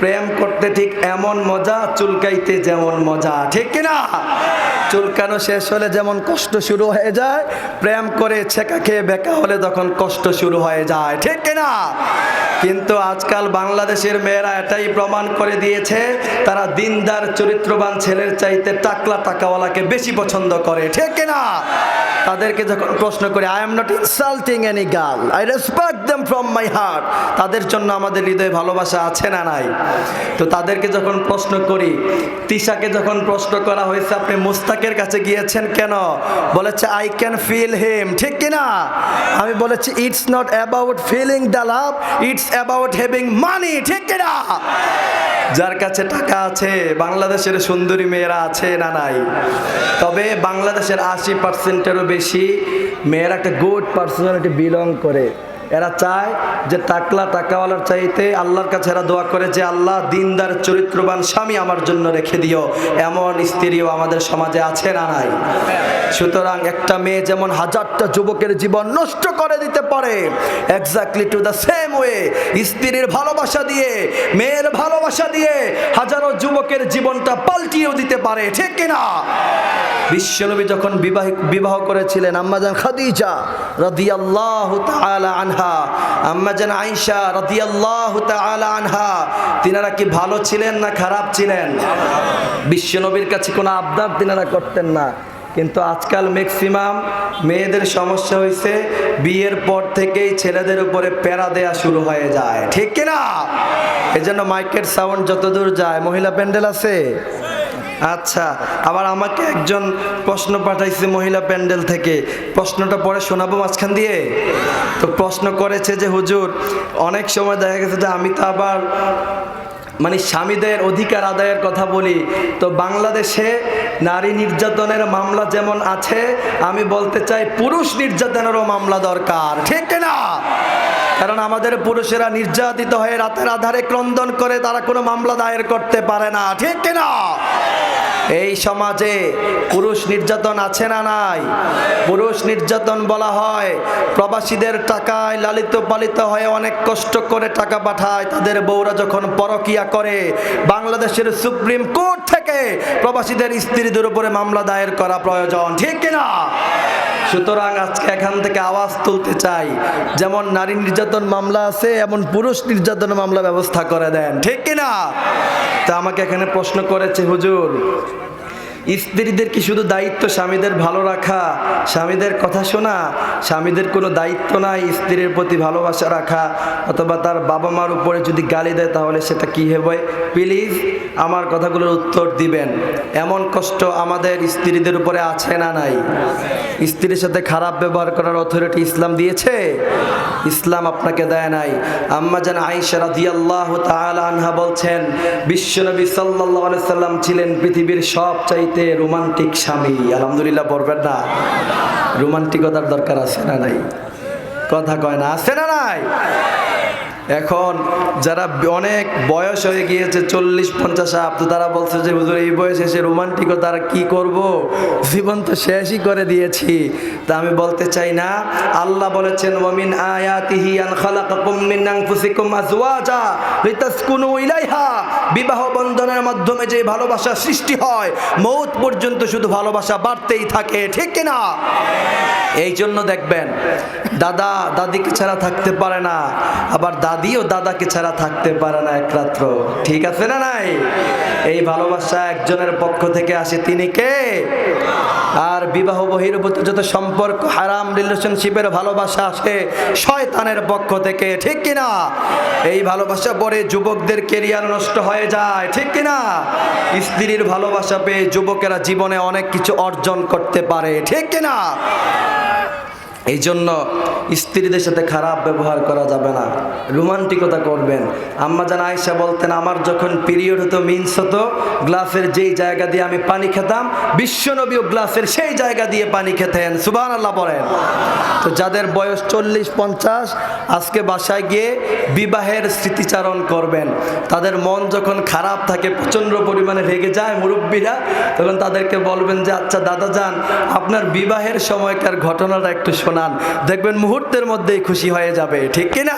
প্রেম করতে ঠিক এমন মজা, চুলকাইতে যেমন মজা, ঠিক কিনা? চুলকানো শেষ হলে যেমন কষ্ট শুরু হয়ে যায়, প্রেম করে ছেঁকা খেয়ে বেকা হলে তখন কষ্ট শুরু হয়ে যায়, ঠিক কিনা? কিন্তু আজকাল বাংলাদেশের মেয়েরা এটাই প্রমাণ করে দিয়েছে, তারা দিনদার, চরিত্রবান ছেলের চাইতে টাকলা টাকাওয়ালাকে বেশি পছন্দ করে, ঠিক কিনা? তাদেরকে যখন প্রশ্ন করি I am not insulting any girl I respect them from my heart তাদের জন্য আমাদের হৃদয়ে ভালোবাসা আছে না নাই? তো তাদেরকে যখন প্রশ্ন করি, তিশাকে যখন প্রশ্ন করা হয়েছে, আপনি মুস্তাকের কাছে গিয়েছেন কেন? বলেছে আই ক্যান ফিল হিম ঠিক কিনা আমি বলেছি it's not about feeling the love it's about having money ঠিক কিনা যার কাছে টাকা আছে, বাংলাদেশের সুন্দরী মেয়েরা আছে না নাই? তবে বাংলাদেশের আশি পার্সেন্টেরও বেশি মেয়েরা একটা গুড পার্সোনালিটি বিলং করে। এরা চায় যে টাকলা টাকাওয়ালার চাইতে আল্লাহর কাছে এরা দোয়া করে যে আল্লাহ দিনদার চরিত্রবান স্বামী আমার জন্য রেখে দিও। এমন স্ত্রীও আমাদের সমাজে আছে না নাই? সুতরাং একটা মেয়ে যেমন হাজারটা যুবকের জীবন নষ্ট করে দিতে পারে exactly to the same way স্ত্রীর ভালোবাসা দিয়ে, মেয়ের ভালোবাসা দিয়ে হাজারো যুবকের জীবনটা পাল্টিয়েও দিতে পারে, ঠিক কিনা? বিশ্বনবী যখন বিবাহ বিবাহ করেছিলেন আম্মাজান খাদিজা রাদিয়াল্লাহু তাআলা আনহা আম্মাজান আয়েশা রাদিয়াল্লাহু তাআলা আনহা, তিনারা কি ভালো ছিলেন না খারাপ ছিলেন? বিশ্বনবীর কাছে কোনো আবদার তিনারা করতেন না। কিন্তু আজকাল ম্যাক্সিমাম মেয়েদের সমস্যা হয়েছে বিয়ের পর থেকেই ছেলেদের উপরে প্যারা দেয়া শুরু হয়ে যায়। ঠিক কিনা? এই জন্য মাইকের সাউন্ড যতদূর যায়, মহিলা প্যান্ডেল আছে? আচ্ছা আবার আমাকে একজন প্রশ্ন পাঠাইছে মহিলা প্যান্ডেল থেকে। প্রশ্নটা পরে শোনাবো মাঝখান দিয়ে? তো প্রশ্ন করেছে যে, হুজুর, অনেক সময় দেখা গেছে যে আমি তো আবার মানে স্বামীদের অধিকার আদায়ের কথা বলি। তো বাংলাদেশে নারী নির্যাতনের মামলা যেমন আছে, আমি বলতে চাই পুরুষ নির্যাতনেরও মামলা দরকার। ঠিক না? কারণ আমাদের পুরুষেরা নির্যাতিত হয়ে রাতের আধারে ক্রন্দন করে তারা কোনো মামলা দায়ের করতে পারে না। ঠিক না? এই সমাজে পুরুষ নির্যাতন আছে না নাই? পুরুষ নির্যাতন বলা হয়, প্রবাসীদের টাকায় লালিত পালিত হয়ে অনেক কষ্ট করে টাকা পাঠায়। তাদের বউরা যখন পরকিয়া করে, বাংলাদেশের সুপ্রিম কোর্ট থেকে প্রবাসীদের স্ত্রীদের উপরে মামলা দায়ের করা প্রয়োজন, ঠিক কিনা? সুতরাং আজকে এখান থেকে আওয়াজ তুলতে চাই। যেমন নারী নির্যাতন মামলা আছে, এমন পুরুষ নির্যাতন মামলা ব্যবস্থা করে দেন। ঠিক কিনা? তা আমাকে এখানে প্রশ্ন করেছে হুজুর। স্ত্রীদের কি শুধু দায়িত্ব স্বামীদের ভালো রাখা, স্বামীদের কথা শোনা, স্বামীদের কোনো দায়িত্ব নাই স্ত্রীর প্রতি ভালোবাসা রাখা, অথবা তার বাবা মার উপরে যদি গালি দেয় তাহলে সেটা কি হবে? প্লিজ আমার কথাগুলোর উত্তর দিবেন। এমন কষ্ট আমাদের স্ত্রীদের উপরে আছে না নাই? স্ত্রীর সাথে খারাপ ব্যবহার করার অথরিটি ইসলাম দিয়েছে? ইসলাম আপনাকে দেয় নাই। আম্মা জান আয়েশা রাদিয়াল্লাহু তাআলা আনহা বলছেন, বিশ্বনবী সাল্লাল্লাহু আলাইহি সাল্লাম ছিলেন পৃথিবীর সব চাইতে রোমান্টিক স্বামী, আলহামদুলিল্লাহ বলবেন না। রোমান্টিকতার দরকার আছে না নাই? কথা কয় না, আছে না নাই? এখন যারা অনেক বয়স হয়ে গিয়েছে, চল্লিশ, পঞ্চাশ আপ, তো তারা বলছে যে, হুজুর, এই বয়সে এসে রোমান্টিকতা কি করব? জীবন তো শেষই করে দিয়েছি। তা আমি বলতে চাই না। আল্লাহ বলেছেন, ওয়ামিন আয়াতিহি আন খালাকাকুম মিন আনফুসিকুম আজওয়াজা লিতাসকুনু ইলাইহা। বিবাহ বন্ধনের মাধ্যমে যে ভালোবাসা সৃষ্টি হয়, মৌত পর্যন্ত শুধু ভালোবাসা বাড়তেই থাকে, ঠিক না এই জন্য দেখবেন, দাদা দাদিকে ছাড়া থাকতে পারে না, আবার দাদিও দাদাকে ছাড়া থাকতে পারে না এক রাত্র। ঠিক আছে না নাই? এই ভালোবাসা একজনের পক্ষ থেকে আসে তিনি কে? আর বিবাহ বহির্ভূত যত সম্পর্ক, হারাম রিলেশনশিপের ভালোবাসা আসে শয়তানের পক্ষ থেকে, ঠিক কিনা? এই ভালোবাসা পরে যুবকদের কেরিয়ার নষ্ট হয়ে যায়, ঠিক কিনা? স্ত্রীর ভালোবাসা পেয়ে যুবকেরা জীবনে অনেক কিছু অর্জন করতে পারে, ঠিক কিনা? এই জন্য স্ত্রীদের সাথে খারাপ ব্যবহার করা যাবে না, রোমান্টিকতা করবেন। আম্মা জান আয়সা বলতেন, আমার যখন পিরিয়ড হতো মিন্স হতো, গ্লাসের যেই জায়গা দিয়ে আমি পানি খেতাম বিশ্বনবীও গ্লাসের সেই জায়গা দিয়ে পানি খেতেন। সুবান আল্লাহ বলেন। তো যাদের বয়স চল্লিশ, পঞ্চাশ, আজকে বাসায় গিয়ে বিবাহের স্মৃতিচারণ করবেন। তাদের মন যখন খারাপ থাকে, প্রচণ্ড পরিমাণে রেগে যায় মুরব্বীরা, তখন তাদেরকে বলবেন যে আচ্ছা দাদা যান আপনার বিবাহের সময়কার ঘটনাটা একটু শোনান দেখবেন মুহূর্তের মধ্যেই খুশি হয়ে যাবে ঠিক কিনা?